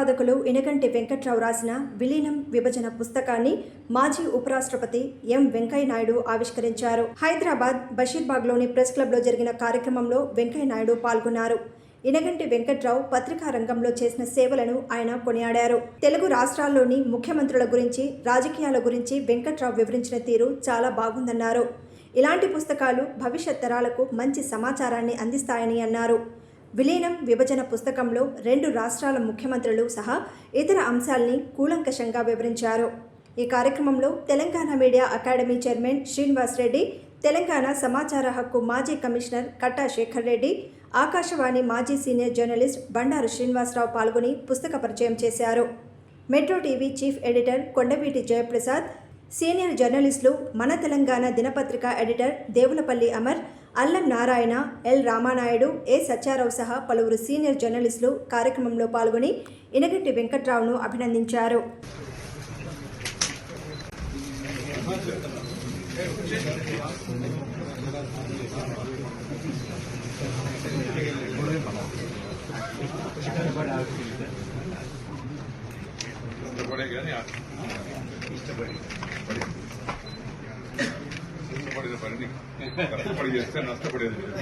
సంపాదకులు ఇనగంటి వెంకట్రావు రాసిన విలీనం విభజన పుస్తకాన్ని మాజీ ఉపరాష్ట్రపతి ఎం వెంకయ్యనాయుడు ఆవిష్కరించారు. హైదరాబాద్ బషీర్బాగ్లోని ప్రెస్ క్లబ్లో జరిగిన కార్యక్రమంలో వెంకయ్యనాయుడు పాల్గొన్నారు. ఇనగంటి వెంకట్రావు పత్రికా రంగంలో చేసిన సేవలను ఆయన కొనియాడారు. తెలుగు రాష్ట్రాల్లోని ముఖ్యమంత్రుల గురించి రాజకీయాల గురించి వెంకట్రావు వివరించిన తీరు చాలా బాగుందన్నారు. ఇలాంటి పుస్తకాలు భవిష్యత్ తరాలకు మంచి సమాచారాన్ని అందిస్తాయని అన్నారు. విలీనం విభజన పుస్తకంలో రెండు రాష్ట్రాల ముఖ్యమంత్రులు సహా ఇతర అంశాల్ని కూలంకషంగా వివరించారు. ఈ కార్యక్రమంలో Telangana media academy chairman Srinivas Reddy Telangana సమాచార హక్కు మాజీ కమిషనర్ కట్టా శేఖర్ రెడ్డి ఆకాశవాణి మాజీ సీనియర్ జర్నలిస్ట్ బండారు శ్రీనివాసరావు పాల్గొని పుస్తక పరిచయం చేశారు. Metro TV chief editor Kondaveeti Jayaprasad senior జర్నలిస్టులు మన తెలంగాణ దినపత్రిక editor Devulapalli Amar Allam Narayana L Ramanaidu A Satyarao సహా పలువురు సీనియర్ జర్నలిస్టులు కార్యక్రమంలో పాల్గొని ఇనగట్టి వెంకట్రావును అభినందించారు. ఇష్టపడే కానీ ఇష్టపడి ఇష్టపడిన పనిని కష్టపడి చేస్తే నష్టపడేది లేదు.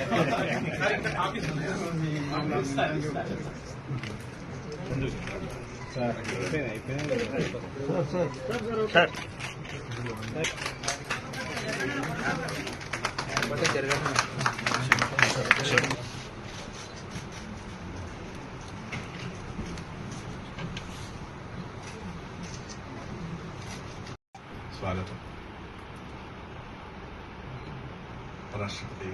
స్వాగతం ఉపరాష్ట్రపతి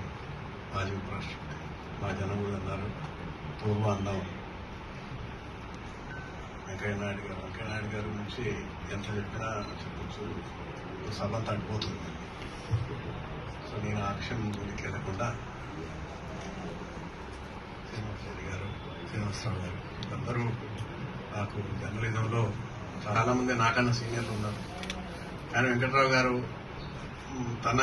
మాజీ ఉపరాష్ట్రపతి మా జనం కూడా అన్నారు. పూర్వ అన్నాం. వెంకయ్య నాయుడు గారు వెంకయ్యనాయుడు గారి గురించి ఎంత చెప్పినా చెప్పచ్చు. సభ తగ్గిపోతుంది. సో నేను ఆక్షన్ విషయం గురికి వెళ్ళకుండా రెడ్డి గారు శ్రీనివాసరావు గారు అందరూ నాకు జర్నలిజంలో చాలా మంది నాకన్నా సీనియర్లు ఉన్నారు. కానీ వెంకట్రావు గారు తన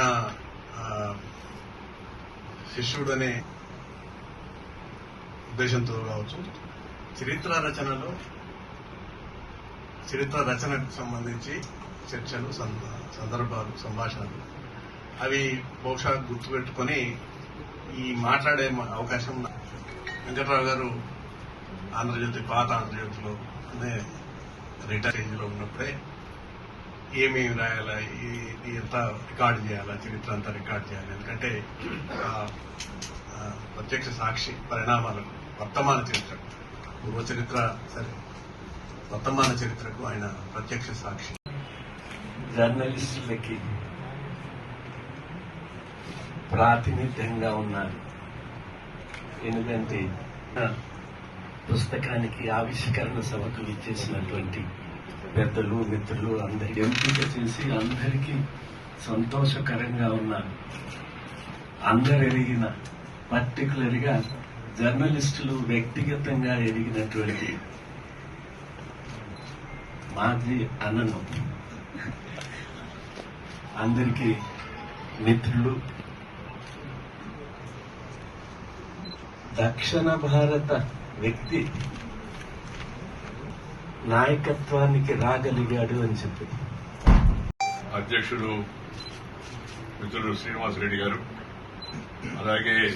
శిష్యుడు శిష్యుడనే ఉద్దేశంతో కావచ్చు. చరిత్ర రచనలో చరిత్ర రచనకు సంబంధించి చర్చలు సందర్భాలు సంభాషణలు. అవి బహుశా గుర్తుపెట్టుకొని ఈ మాట్లాడే అవకాశం వెంకట్రావు గారు ఆంధ్రజ్యోతి పాత ఆంధ్రజ్యోతిలో అనే రిటైర్లో ఉన్నప్పుడే ఏమేమి రాయాలా? ఇది ఎంత రికార్డ్ చేయాలా? చరిత్ర అంతా రికార్డ్ చేయాలి? ఎందుకంటే ప్రత్యక్ష సాక్షి పరిణామాలకు వర్తమాన చరిత్ర పూర్వ చరిత్ర సరే వర్తమాన చరిత్రకు ఆయన ప్రత్యక్ష సాక్షి. జర్నలిస్టులకి ప్రాతినిధ్యంగా ఉన్నారు. ఎందుకంటే పుస్తకానికి ఆవిష్కరణ సభకు ఇచ్చేసినటువంటి పెద్దలు మిత్రులు అందరి ఎంపిక చేసి అందరికీ సంతోషకరంగా ఉన్న అందరు ఎరిగిన పర్టికులర్గా జర్నలిస్టులు వ్యక్తిగతంగా ఎరిగినటువంటి మాజీ అన్నను అందరికీ మిత్రులు దక్షిణ భారత వ్యక్తి నాయకత్వానికి రాగలిగాడు అని చెప్పి. అధ్యక్షుడు మిత్రుడు శ్రీనివాసరెడ్డి గారు అలాగే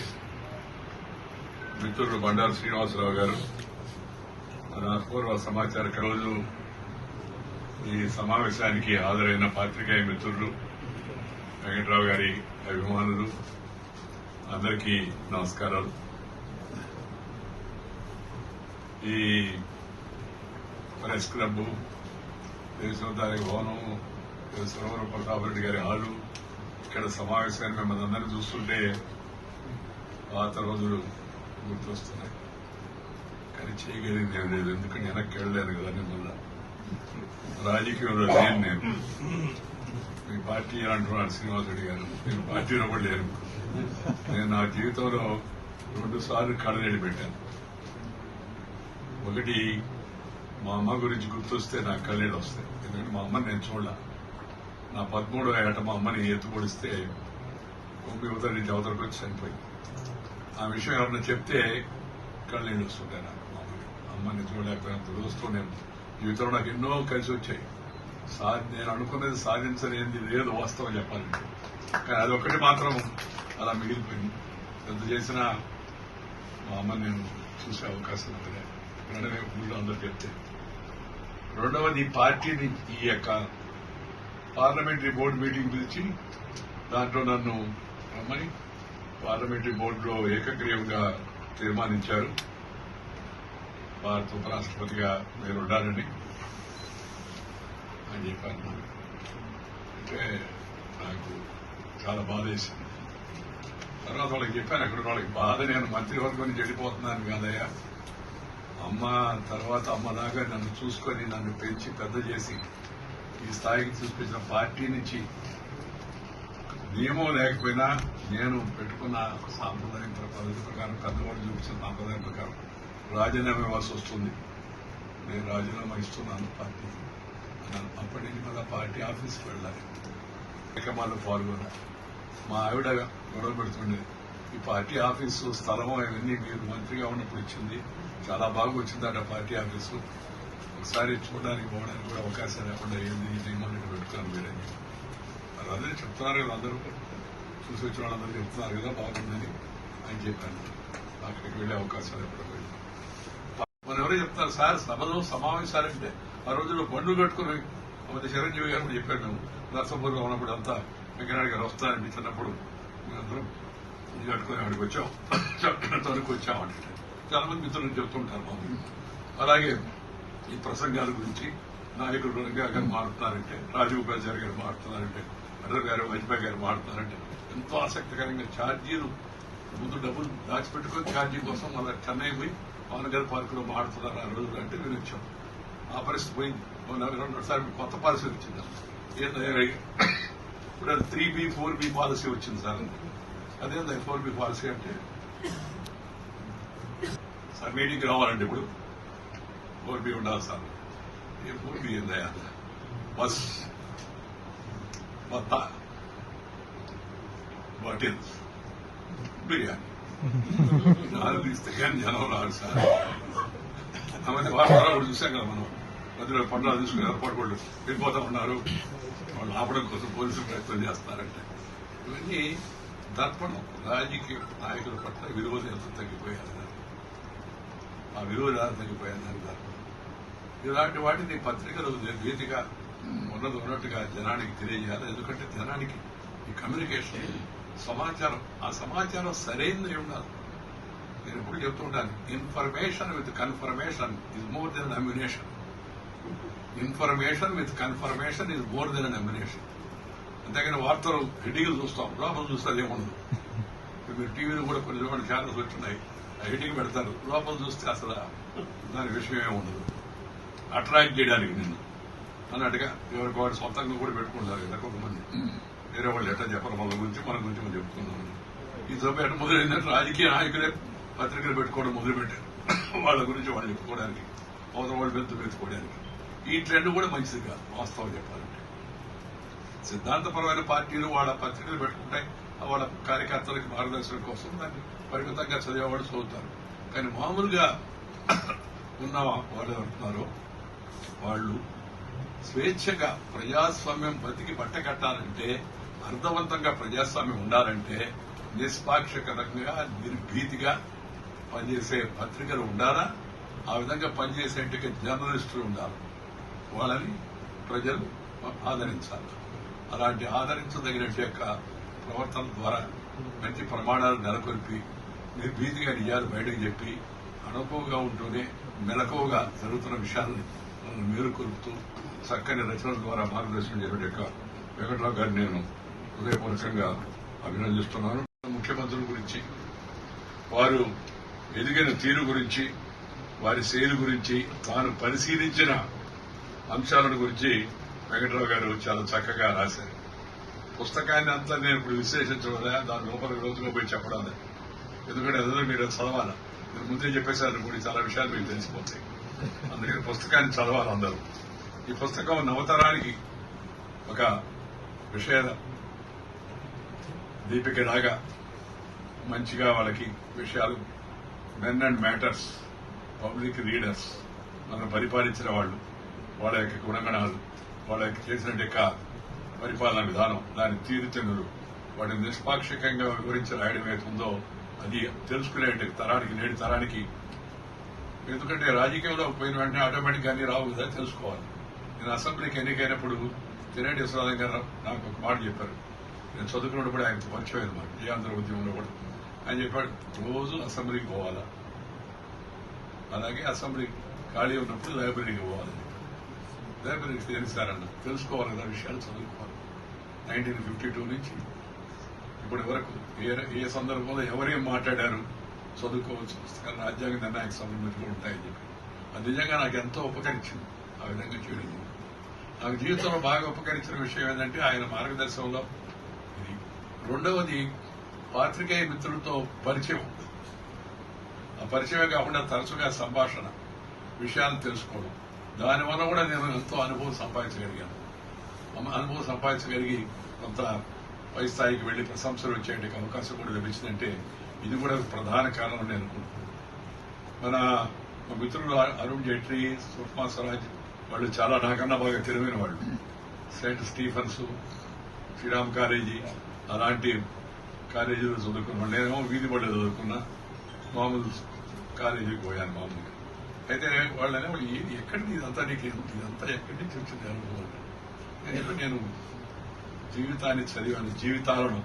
మిత్రుడు బండారు శ్రీనివాసరావు గారు మన పూర్వ సమాచార రోజు ఈ సమావేశానికి హాజరైన పాత్రికేయ మిత్రులు వెంకట్రావు గారి అభిమానులు అందరికీ నమస్కారాలు. ఈ ప్రెస్ క్లబ్ దానికి భవనం సురవర ప్రతాప్ రెడ్డి గారి హాలు. ఇక్కడ సమావేశాన్ని మిమ్మల్ని అందరినీ చూస్తుంటే పాత రోజులు గుర్తొస్తున్నాయి. కానీ చేయగలిగింది ఏం లేదు. ఎందుకంటే వెనక్కి వెళ్ళలేదు కదా మిమ్మల్ని. రాజకీయంలో లేను నేను. మీ పార్టీ అంటున్నాడు శ్రీనివాస్ రెడ్డి గారు. నేను పార్టీలో కూడా లేను. నేను నా జీవితంలో రెండు సార్లు కళ్ళనీళ్ళు పెట్టాను. ఒకటి మా అమ్మ గురించి గుర్తొస్తే నాకు కళ్ళీడు వస్తాయి. ఎందుకంటే మా అమ్మని నేను చూడాల. నా పదమూడో ఏట మా అమ్మని ఎత్తుపొడిస్తే భూమి యువత నుంచి అవతలకు వచ్చి చనిపోయింది. ఆ విషయం ఎవరన్నా చెప్తే కళ్ళీళ్ళు వస్తుంటాయి నాకు మా అమ్మని అమ్మని చూడలేకపోయినంత రోజుతో నేను జీవితంలో నాకు ఎన్నో కలిసి వచ్చాయి. సాధి నేను అనుకున్నది సాధించలేనిది లేదు వాస్తవం చెప్పాలంటే కానీ అది ఒకటి మాత్రం అలా మిగిలిపోయింది. ఎంత చేసినా మా అమ్మని నేను చూసే అవకాశం ఉంటుంది వెంటనే ఊళ్ళో అందరూ చెప్తే. రెండవది ఈ పార్టీని ఈ యొక్క పార్లమెంటరీ బోర్డు మీటింగ్ పిలిచి దాంట్లో నన్ను రమ్మని పార్లమెంటరీ బోర్డులో ఏకగ్రీవంగా తీర్మానించారు. భారత ఉపరాష్ట్రపతిగా మీరు ఉండాలని అని చెప్పాను. అంటే నాకు చాలా బాధ వేసింది. తర్వాత వాళ్ళకి చెప్పాను అక్కడ వాళ్ళకి బాధ నేను మంత్రివర్గం నుంచి వెళ్ళిపోతున్నాను కాదయ్యా. అమ్మ తర్వాత అమ్మ దాకా నన్ను చూసుకొని నన్ను పెంచి పెద్ద చేసి ఈ స్థాయికి తీసుకొచ్చిన పార్టీ నుంచి నియమం లేకపోయినా నేను పెట్టుకున్న సాంప్రదాయం పద్ధతి ప్రకారం పెద్దవాళ్ళు చూపించిన సాంప్రదాయం ప్రకారం రాజీనామా ఇవ్వాల్సి వస్తుంది. నేను రాజీనామా ఇస్తున్నాను పార్టీకి. అన్నాను. అప్పటి నుంచి మళ్ళీ పార్టీ ఆఫీస్కి వెళ్ళాలి. కార్యక్రమాల్లో పాల్గొన్నా మా ఆవిడ గొడవ పెడుతుండేది. ఈ పార్టీ ఆఫీసు స్థలం ఇవన్నీ మీరు మంత్రిగా ఉన్నప్పుడు ఇచ్చింది. చాలా బాగా వచ్చిందట పార్టీ ఆఫీసు. ఒకసారి చూడడానికి పోవడానికి కూడా అవకాశం లేకుండా ఏంది ఈ నియమాన్ని పెట్టుకున్నాను మీరని మరి అదే చెప్తున్నారు కదా అందరూ. చూసి వచ్చిన వాళ్ళందరూ చెప్తున్నారు కదా బాగుందని అని చెప్పాను. అక్కడికి వెళ్ళే అవకాశాలు ఎప్పుడు మరి ఎవరో చెప్తారు సార్ సభలో సమావేశాలంటే ఆ రోజుల్లో బండ్లు కట్టుకుని మన చిరంజీవి గారు కూడా చెప్పాడు నర్సపూర్లో ఉన్నప్పుడు అంతా వెంకయ్య గారు వస్తారండి చిన్నప్పుడు మేమందరం ఇది కట్టుకుని అక్కడికి వచ్చాం. తనకు వచ్చామంటే చాలా మంది మిత్రులు చెప్తుంటారు మాకు అలాగే ఈ ప్రసంగాల గురించి నాయకుడు రంగా గారు మారుతున్నారంటే రాజీవ్ బజార్ గారు మారుతున్నారంటే అటల్ గారు వాజ్పేయి గారు మారుతున్నారంటే ఎంతో ఆసక్తికరంగా ఛార్జీలు ముందు డబ్బులు దాచిపెట్టుకొని ఛార్జీ కోసం మళ్ళీ చెన్నై పోయి పవన్ గారి పార్కులో మాడుతున్నారు ఆ రోజులు అంటే మేము వచ్చాం. ఆ పరిస్థితి పోయింది. రెండోసారి కొత్త పాలసీ వచ్చింది. ఏంటంటే ఇప్పుడు three B four B policy వచ్చింది సార్. అదేందా ఫోర్ బి పాలసీ అంటే సార్ మీటింగ్ రావాలండి ఇప్పుడు ఫోర్ బి ఉండాలి సార్. ఏ ఫోర్ బి ఏందయ్యా బస్. మొత్త బాటిల్. బిర్యానీ. నాలుగు ఇస్తే కానీ జనం రాదు సార్. అవన్నీ వార్తలు కూడా చూసాం కదా మనం. మధ్యలో పండుగ తీసుకుని ఏర్పాటు వాళ్ళు వెళ్ళిపోతా ఉన్నారు. వాళ్ళు ఆపడం కోసం పోలీసులు ప్రయత్నం చేస్తున్నారంటే ఇవన్నీ దర్పణం రాజకీయ నాయకుల పట్ల విలువలు ఎంత తగ్గిపోయారు ఆ విలువలు ఎలా తగ్గిపోయారు దర్పణం. ఇలాంటి వాటిని పత్రికలు వేదికగా ఉన్నది ఉన్నట్టుగా జనానికి తెలియజేయాలి. ఎందుకంటే జనానికి ఈ కమ్యూనికేషన్ సమాచారం ఆ సమాచారం సరైనది ఉండాలి నేను ఎప్పుడు చెప్తుంటాను information with confirmation is more than ammunition information with confirmation is more than ammunition అంతేగాని వార్తలు హెడ్డింగ్లు చూస్తాం. లోపల చూస్తే అదేముండదు ఇప్పుడు మీరు టీవీలో కూడా కొన్ని కొన్ని ఛానల్స్ వచ్చినాయి. ఆ హెడ్డింగ్ పెడతారు. లోపల చూస్తే అసలు దాని విషయం ఏముండదు. ఉండదు అట్రాక్ట్ చేయడానికి నిన్ను. అన్నట్టుగా ఎవరికి వాడు సొంతంగా కూడా పెట్టుకుంటారు కదా కొంతమంది. వేరే వాళ్ళు ఎట్లా చెప్పరు? మన గురించి మన గురించి మనం చెప్పుకుందాం ఈ సభ ఎట్లా మొదలైందంటే రాజకీయ నాయకులే పత్రికలు పెట్టుకోవడం మొదలుపెట్టారు. వాళ్ళ గురించి వాళ్ళు చెప్పుకోవడానికి అవతల వాళ్ళు పెద్ద పెట్టుకోవడానికి. ఈ ట్రెండ్ కూడా మంచిది కాదు వాస్తవం చెప్పాలి సిద్ధాంతపరమైన పార్టీలు వాళ్ళ పత్రికలు పెట్టుకుంటాయి వాళ్ళ కార్యకర్తలకు మార్గదర్శనం కోసం దాన్ని పరిమితంగా చదివేవాడు చదువుతారు. కానీ మామూలుగా ఉన్న వాళ్ళు ఎవరున్నారో వాళ్ళు స్వేచ్ఛగా ప్రజాస్వామ్యం బతికి బట్టకట్టాలంటే అర్థవంతంగా ప్రజాస్వామ్యం ఉండాలంటే నిష్పాక్షికంగా నిర్భీతిగా పనిచేసే పత్రికలు ఉండాలా? ఆ విధంగా పనిచేసే జర్నలిస్టులు ఉండాలి? వాళ్ళని ప్రజలు ఆదరించాలి. అలాంటి ఆదరించదగిన యొక్క ప్రవర్తన ద్వారా మంచి ప్రమాణాలు నెలకొల్పి నిర్భీతిగా నిజాలు బయటకు చెప్పి అనుకువగా ఉంటూనే మెలకువగా జరుగుతున్న విషయాల్ని మీరు కొలుపుతూ చక్కని రచనల ద్వారా మార్గదర్శనం చేయడం యొక్క వెంకట్రావు గారిని నేను హృదయపూర్వకంగా అభినందిస్తున్నాను. ముఖ్యమంత్రుల గురించి వారు ఎదిగిన తీరు గురించి వారి శైలి గురించి తాను పరిశీలించిన అంశాలను గురించి వెంకటరావు గారు చాలా చక్కగా రాశారు. పుస్తకాన్ని అంతా నేను ఇప్పుడు విశ్లేషించడం దాని లోపల రోజుగా పోయి చెప్పడం ఎందుకంటే అందులో మీరు చదవాలి. మీరు ముందే చెప్పేశారు కూడా చాలా విషయాలు మీకు తెలిసిపోతాయి. అందుకని పుస్తకాన్ని చదవాలి అందరూ. ఈ పుస్తకం నవతరానికి ఒక విషయ. దీపిక లాగా మంచిగా వాళ్ళకి విషయాలు men and matters public readers మనం పరిపాలించిన వాళ్ళు వాళ్ళ యొక్క గుణగణాలు. వాళ్ళకి చేసిన యొక్క పరిపాలనా విధానం దాని తీరుతెన్నులు వాటిని నిష్పాక్షికంగా వివరించి రాయడం ఏతుందో అది తెలుసుకునే తరానికి నేటి తరానికి. ఎందుకంటే రాజకీయంలో పోయిన వెంటనే ఆటోమేటిక్గా అన్ని రావు కదా తెలుసుకోవాలి. నేను అసెంబ్లీకి ఎన్నికైనప్పుడు తినేటి విశ్వనాథం గారు నాకు ఒక మాట చెప్పారు. నేను చదువుకున్నప్పుడు ఆయన పరిచయం మాట విజయాంధ్ర ఉద్యమంలో కూడా. ఆయన చెప్పాడు రోజు అసెంబ్లీకి పోవాలా. అలాగే అసెంబ్లీ ఖాళీ ఉన్నప్పుడు లైబ్రరీకి పోవాలని లైబ్రరీకి తెలుసారన్న తెలుసుకోవాలి కదా విషయాలు చదువుకోవాలి. నైన్టీన్ ఫిఫ్టీ టూ నుంచి ఇప్పటి వరకు ఏ ఏ సందర్భంలో ఎవరేం మాట్లాడారు చదువుకోవచ్చు పుస్తకాలు రాజ్యాంగ నిర్ణయానికి సంబంధించి ఉంటాయని చెప్పి అది నిజంగా నాకు ఎంతో ఉపకరించింది. ఆ విధంగా చేయడం నాకు జీవితంలో బాగా ఉపకరించిన విషయం ఏంటంటే ఆయన మార్గదర్శనంలో ఇది. రెండవది పాత్రికేయ మిత్రులతో పరిచయం. ఆ పరిచయమే కాకుండా తరచుగా సంభాషణ విషయాలు తెలుసుకోవడం. దానివల్ల కూడా నేను ఎంతో అనుభవం సంపాదించగలిగాను. అనుభవం సంపాదించగలిగి కొంత పై స్థాయికి వెళ్ళి ప్రశంసలు వచ్చేందుకు అవకాశం కూడా లభించిందంటే ఇది కూడా ప్రధాన కారణం నేను అనుకుంటున్నాను. మన మా మిత్రులు అరుణ్ జైట్లీ సుష్మా స్వరాజ్ వాళ్ళు చాలా నాకన్నా బాగా తెలివైన వాళ్ళు. సెయింట్ స్టీఫన్స్ శ్రీరామ్ కాలేజీ అలాంటి కాలేజీలో చదువుకున్నాను నేనేమో వీధి పడి చదువుకున్నా మామూలు కాలేజీకి పోయాను మామూలుగా. అయితే వాళ్ళనే ఎక్కడికి ఇదంతా నీకు ఇదంతా ఎక్కడి నుంచి వచ్చింది అనుభవం? నేను నేను జీవితాన్ని చదివాను జీవితాలను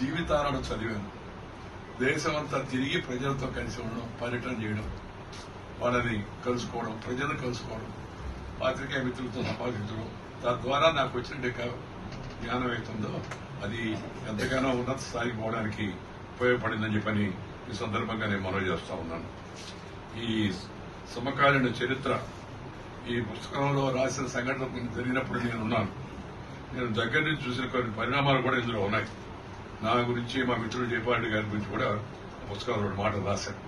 జీవితాలను చదివాను. దేశమంతా తిరిగి ప్రజలతో కలిసి ఉండడం పర్యటన చేయడం వాళ్ళని కలుసుకోవడం ప్రజలను కలుసుకోవడం పాత్రికేయ మిత్రులతో సంపాదించడం తద్వారా నాకు వచ్చిన జ్ఞానం అవుతుందో అది ఎంతగానో ఉన్నత స్థాయికి పోవడానికి ఉపయోగపడిందని చెప్పని ఈ సందర్భంగా నేను మనవి చేస్తా ఉన్నాను. ఈ సమకాలీన చరిత్ర ఈ పుస్తకంలో రాసిన సంఘటన కొన్ని జరిగినప్పుడు నేను ఉన్నాను నేను దగ్గర నుంచి చూసిన కొన్ని పరిణామాలు కూడా ఇందులో ఉన్నాయి. నా గురించి మా మిత్రుడు జయపారెడ్డి గారి గురించి కూడా పుస్తకంలో రెండు మాటలు రాశాను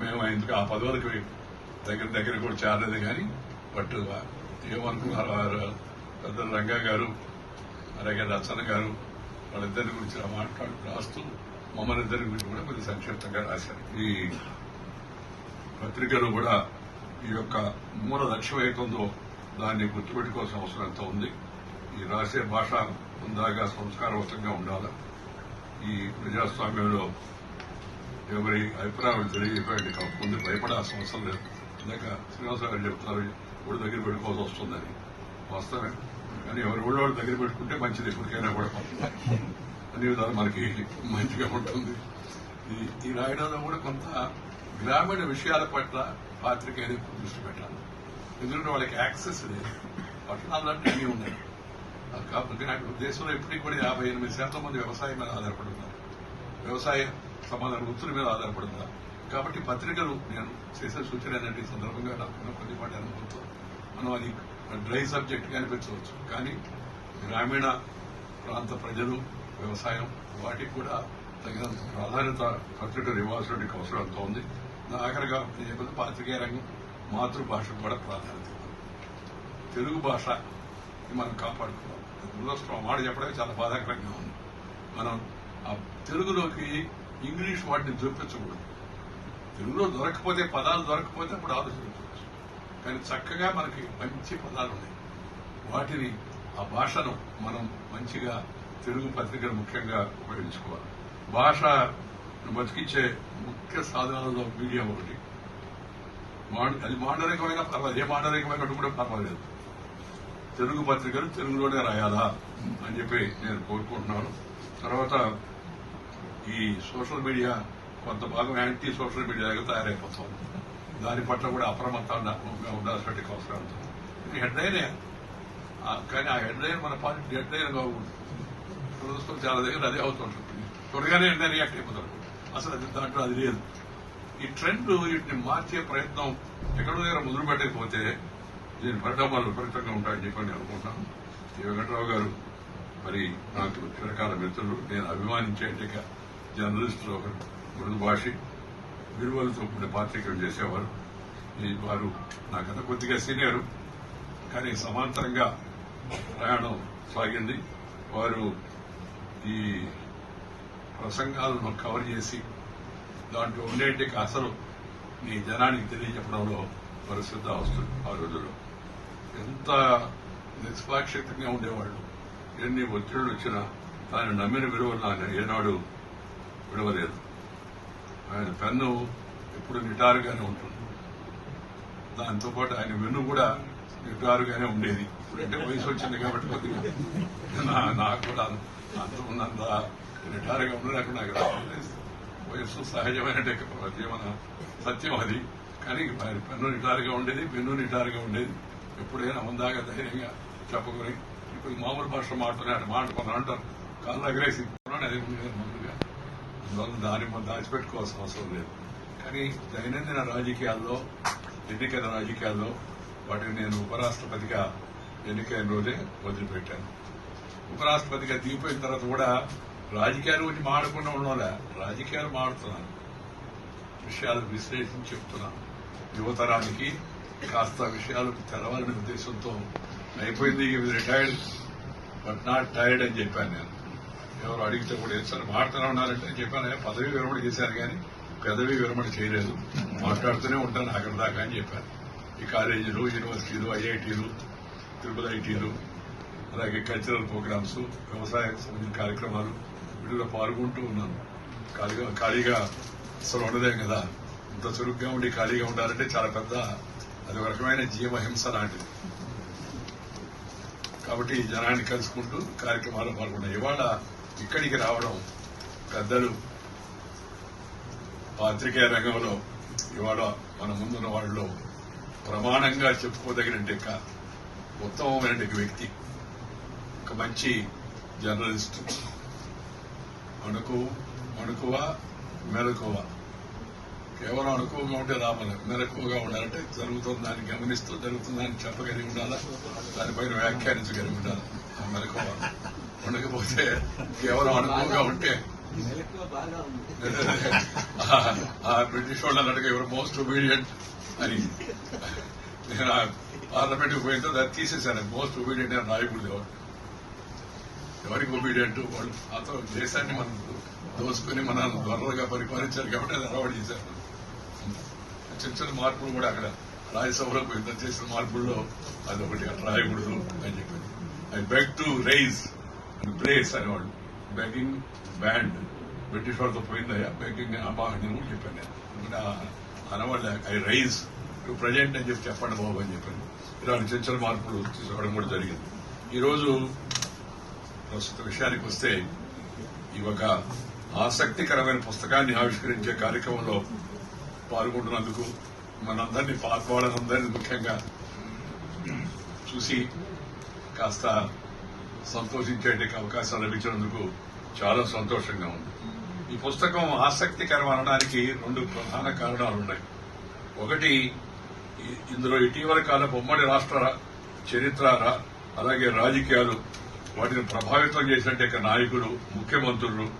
మేము ఎందుకు ఆ పదవులకు దగ్గర దగ్గర కూడా చేరలేదు కానీ బట్ ఏమనుకున్నారు పెద్ద రంగా గారు అలాగే రచన గారు వాళ్ళిద్దరి గురించి మాట్లాడు రాస్తూ మమ్మల్ని ఇద్దరి గురించి కూడా కొద్దిగా సంక్షిప్తంగా రాశారు. ఈ పత్రికలు కూడా ఈ యొక్క మూల లక్ష్యం ఏతుందో దాన్ని గుర్తుపెట్టుకోవాల్సిన అవసరం ఎంత ఉంది. ఈ రాసే భాష ఉందాగా సంస్కారవంతంగా ఉండాలి? ఈ ప్రజాస్వామ్యంలో ఎవరి అభిప్రాయాలు తెలియజేయడానికి ముందు భయపడాల్సిన అవసరం లేదు. ఇందాక శ్రీనివాసరావు గారు చెప్తున్నారు దగ్గర పెట్టుకోవాల్సి వస్తుందని. వాస్తవమే. కానీ ఎవరి ఊళ్ళో దగ్గర పెట్టుకుంటే మంచిది ఎప్పటికైనా కూడా. అన్ని విధాలు మనకి మంచిగా ఉంటుంది. ఈ ఈ రాయడంలో కూడా కొంత గ్రామీణ విషయాల పట్ల పాత్రికేయులు ఎక్కువ దృష్టి పెట్టాలి. ఎందుకంటే వాళ్ళకి యాక్సెస్ లేదు. పట్టణాలంటే అన్నీ ఉన్నాయి. కాబట్టి నాకు దేశంలో ఇప్పటికీ కూడా యాభై ఎనిమిది శాతం మంది వ్యవసాయం మీద ఆధారపడి ఉన్నారు వ్యవసాయ సంబంధ వృత్తుల మీద ఆధారపడుతున్నారు. కాబట్టి పత్రికలు నేను చేసే సూచన ఏంటంటే ఈ సందర్భంగా నాకున్న కొద్దిపాటి అనుభవంతో మనం అది డ్రై సబ్జెక్ట్గా అనిపించవచ్చు కానీ గ్రామీణ ప్రాంత ప్రజలు వ్యవసాయం వాటికి కూడా తగినంత ప్రాధాన్యత పత్రికలు ఇవ్వాల్సిన అవసరం ఎంతో ఉంది. ఆఖరిగా చెప్పిన పాత్రికేయ రంగం. మాతృభాషకు కూడా ప్రాధాన్యత తెలుగు భాష మనం కాపాడుకోవాలి. దురదృష్టం ఆ మాట చెప్పడమే చాలా బాధాకరంగా ఉంది. మనం ఆ తెలుగులోకి ఇంగ్లీష్ వాటిని చూపించకూడదు తెలుగులో దొరకపోతే పదాలు దొరకపోతే అప్పుడు ఆలోచించవచ్చు కానీ చక్కగా మనకి మంచి పదాలు ఉన్నాయి. వాటిని ఆ భాషను మనం మంచిగా తెలుగు పత్రికలు ముఖ్యంగా ఉపయోగించుకోవాలి. భాష బతికించే ముఖ్య సాధనాలలో మీడియా ఒకటి. అది మాండరికమైన పర్వాలేదు. ఏ మాండరికమైన కూడా పర్వాలేదు. తెలుగు పత్రికలు తెలుగులోనే రాయాలా అని చెప్పి నేను కోరుకుంటున్నాను. తర్వాత ఈ సోషల్ మీడియా కొంత భాగం యాంటీ సోషల్ మీడియాగా తయారైపోతుంది. దాని పట్ల కూడా అప్రమత్తంగా ఉండాల్సిన అవసరం ఉంది. ఇది హెడ్లైనే ఆ, కానీ ఆ హెడ్లైన్ మన పార్టీ హెడ్లైన్ కాకూడదు. చాలా దగ్గర అదే అవుతుంటుంది. త్వరగానే హెడ్లైన్ రియాక్ట్ అయిపోతారు. అసలు అది దాంట్లో అది లేదు. ఈ ట్రెండ్ వీటిని మార్చే ప్రయత్నం ఎక్కడో దగ్గర మొదలు పెట్టకపోతే దీని పరిణామాలు విపరీతంగా ఉంటాయని చెప్పి నేను అనుకుంటున్నాను. ఈ వెంకట్రావు గారు మరి నాకు రకాల మిత్రులు నేను అభిమానించేట్టుక జర్నలిస్టులు ఒకరు మృదు భాషి విలువలతో కూడిన పాత్రికలు చేసేవారు. ఈ వారు నాకన్నా కొద్దిగా సీనియర్ కానీ సమాంతరంగా ప్రయాణం సాగింది. వారు ఈ ప్రసంగాలను కవర్ చేసి దాంట్లో ఉండేటి అసలు నీ జనానికి తెలియజెప్పడంలో పరిశుద్ధ అవసరం ఆ రోజుల్లో. ఎంత నిష్పాక్షితంగా ఉండేవాళ్ళు. ఎన్ని ఒత్తిళ్ళు వచ్చినా తాను నమ్మిన విలువలు ఆయన ఏనాడు విడవలేదు. ఆయన పెన్ను ఎప్పుడు నిటారుగానే ఉంటుంది. దాంతోపాటు ఆయన వెన్ను కూడా నిటారుగానే ఉండేది. ఇప్పుడంటే వయసు వచ్చింది కాబట్టి కొద్దిగా నా- నాకు కూడా అంత ఉన్నంత నిటారుగా ఉండలేక నాకు వయస్సు సహజమైన జీవన సత్యం అది. కానీ ఆయన పెన్ను నిటారుగా ఉండేది పెన్ను నిటారుగా ఉండేది. ఎప్పుడైనా ముందాగా ధైర్యంగా చెప్పుకుని ఇప్పుడు మామూలు భాష మాట్లాడే మాట కొందరు అంటారు. కాళ్ళు ఎగరేసి అది ముందుగా అందువల్ల దాన్ని దాచిపెట్టుకోవాల్సిన అవసరం లేదు. కానీ దైనందిన రాజకీయాల్లో ఎన్నికల రాజకీయాల్లో వాటిని నేను ఉపరాష్ట్రపతిగా ఎన్నికైన రోజే వదిలిపెట్టాను. ఉపరాష్ట్రపతిగా దిగిపోయిన తర్వాత కూడా రాజకీయాలు గురించి మాడకుండా ఉండలే? రాజకీయాలు మాడుతున్నాను. విషయాలు విశ్లేషించి చెప్తున్నాను. యువతరానికి కాస్త విషయాలు తెలవాలనే ఉద్దేశంతో అయిపోయింది. రిటైర్డ్ బట్ నాట్ టైర్డ్ అని చెప్పాను నేను. ఎవరు అడిగితే కూడా ఏం సార్ మాట్లాడుతూనే ఉన్నారంటే చెప్పాను. పదవి విరమణ చేశాను కానీ పెదవి విరమణ చేయలేదు. మాట్లాడుతూనే ఉంటాను అక్కడ దాకా అని చెప్పాను. ఈ కాలేజీలు యూనివర్సిటీలు ఐఐటీలు తిరుపతి ఐటీలు అలాగే కల్చరల్ ప్రోగ్రామ్స్ వ్యవసాయానికి సంబంధించిన కార్యక్రమాలు వీటిలో పాల్గొంటూ ఉన్నాను ఖాళీగా ఖాళీగా అసలు ఉండదేం కదా. ఇంత చురుగ్గా ఉండి ఖాళీగా ఉండాలంటే చాలా పెద్ద అది ఒక రకమైన జీవహింస లాంటిది. కాబట్టి జనాన్ని కలుసుకుంటూ కార్యక్రమాల్లో పాల్గొన్నాయి ఇవాళ ఇక్కడికి రావడం పెద్దలు పాత్రికేయ రంగంలో ఇవాళ మన ముందున్న వాళ్ళలో ప్రమాణంగా చెప్పుకోదగిన ఒక ఉత్తమమైన వ్యక్తి. ఒక మంచి జర్నలిస్ట్. అణుకు అణుకువ మెలకువ. కేవలం అణుకువగా ఉంటే రావాలి మెలకువగా ఉండాలంటే జరుగుతుంది దాన్ని గమనిస్తూ జరుగుతుందని చెప్పగలిగి ఉండాలా? దానిపైన వ్యాఖ్యానించగలిగి ఉండాలి? ఆ మెలకువ. ఉండకపోతే కేవలం అనుకువగా ఉంటే. ఆ- బ్రిటిష్ వాళ్ళు అన్నట్టుగా ఎవరు మోస్ట్ ఒబీడియంట్ అని. నేను పార్లమెంట్ పోయిన తర్వాత తీసేశాను. మోస్ట్ ఒబీడియంట్ అని రాయకూడదు ఎవరు. ఎవరికి ఒబీడియంట్ వాళ్ళు అతను దేశాన్ని మనం దోసుకుని మన దొరలుగా పరిపాలించారు కాబట్టి అది అలవాటు చేశారు. చిన్న చిన్న మార్పులు కూడా అక్కడ రాజ్యసభలో పోయిన చేసిన మార్పుల్లో అది ఒకటి అట్లా రాయకూడదు అని చెప్పింది I beg to raise and place అనేవాళ్ళు. బెగింగ్ బ్యాండ్ బ్రిటిష్ వాళ్ళతో పోయిందయ్యా. బెగింగ్ అమ్మా అని కూడా చెప్పాను నేను. ఎందుకంటే ఆ అనవాళ్ళు ఐ రైజ్ టు ప్రజెంట్ అని చెప్పి చెప్పండి బాబు అని చెప్పాను. ఇలాంటి చిన్న చిన్న మార్పులు తీసుకోవడం కూడా జరిగింది. ఈరోజు ప్రస్తుత విషయానికి వస్తే ఈ ఒక ఆసక్తికరమైన పుస్తకాన్ని ఆవిష్కరించే కార్యక్రమంలో పాల్గొంటున్నందుకు మనందరినీ పాల్గొనందరినీ ముఖ్యంగా చూసి కాస్త సంతోషించే అవకాశం లభించినందుకు చాలా సంతోషంగా ఉంది. ఈ పుస్తకం ఆసక్తికరం అనడానికి రెండు ప్రధాన కారణాలు ఉన్నాయి ఒకటి ఇందులో ఇటీవల కాలం ఉమ్మడి రాష్ట్ర చరిత్ర అలాగే రాజకీయాలు వాటిని ప్రభావితం చేసినట్టు నాయకులు ముఖ్యమంత్రులు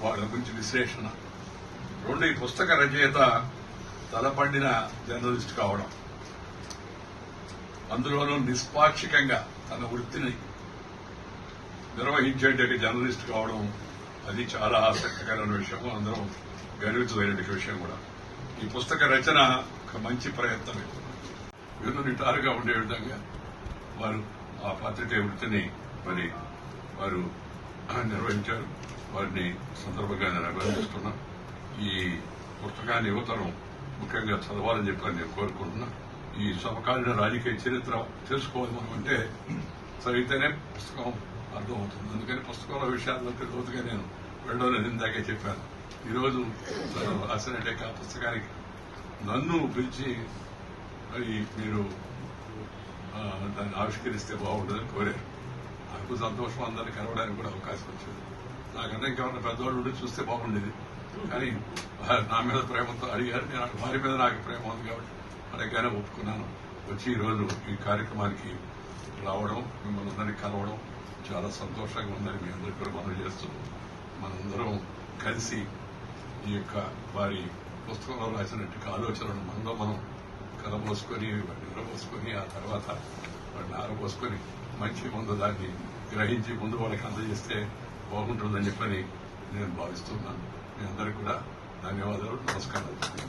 వాళ్ళ గురించి విశ్లేషణ. రెండు ఈ పుస్తక రచయిత తలపండిన జర్నలిస్ట్ కావడం. అందులోనూ నిష్పాక్షికంగా తన వృత్తిని నిర్వహించే జర్నలిస్ట్ కావడం అది చాలా ఆసక్తికరమైన విషయం. అందరం గర్వించదగిన విషయం కూడా. ఈ పుస్తక రచన ఒక మంచి ప్రయత్నమే. వెన్ను నిటారుగా ఉండే విధంగా వారు ఆ పాత్రికేయ వృత్తిని మరి వారు నిర్వహించారు? వారిని సందర్భంగా నేను అభినందిస్తున్నా ఈ పుస్తకాన్ని యువతరం ముఖ్యంగా చదవాలని చెప్పి నేను కోరుకుంటున్నా. ఈ సమకాలీన రాజకీయ చరిత్ర తెలుసుకోవాలి మనం అంటే చదివితేనే పుస్తకం అర్థమవుతుంది. అందుకని పుస్తకాల విషయాల్లోకి లోతుగా నేను. వెళ్ళలేదు ఇందాకే చెప్పాను. ఈరోజు రాసినట్టే ఆ పుస్తకానికి నన్ను పిలిచి మరి మీరు దాన్ని ఆవిష్కరిస్తే బాగుంటుందని కోరారు నాకు సంతోషం అందరిని కలవడానికి కూడా అవకాశం వచ్చింది. నాకన్నా ఇంకెవరైనా పెద్దవాళ్ళు ఉండి చూస్తే బాగుండేది. కానీ నా మీద ప్రేమతో అడిగారు. నేను వారి మీద నాకు ప్రేమ ఉంది కాబట్టి అడగానే ఒప్పుకున్నాను. వచ్చి ఈరోజు ఈ కార్యక్రమానికి రావడం మిమ్మల్ని అందరినీ కలవడం చాలా సంతోషంగా ఉందని మీ అందరికీ కూడా మనం చేస్తున్నాం మనందరం కలిసి ఈ యొక్క వారి పుస్తకంలో రాసినట్టు ఆలోచనలను మనలో మనం కలబోసుకొని వాటిని నిలబోసుకొని ఆ తర్వాత వాటిని ఆరబోసుకొని మంచి ముందు దాన్ని గ్రహించి ముందు వాళ్ళకి అందజేస్తే బాగుంటుందని చెప్పని నేను భావిస్తున్నాను. మీ అందరికీ కూడా ధన్యవాదాలు నమస్కారాలు.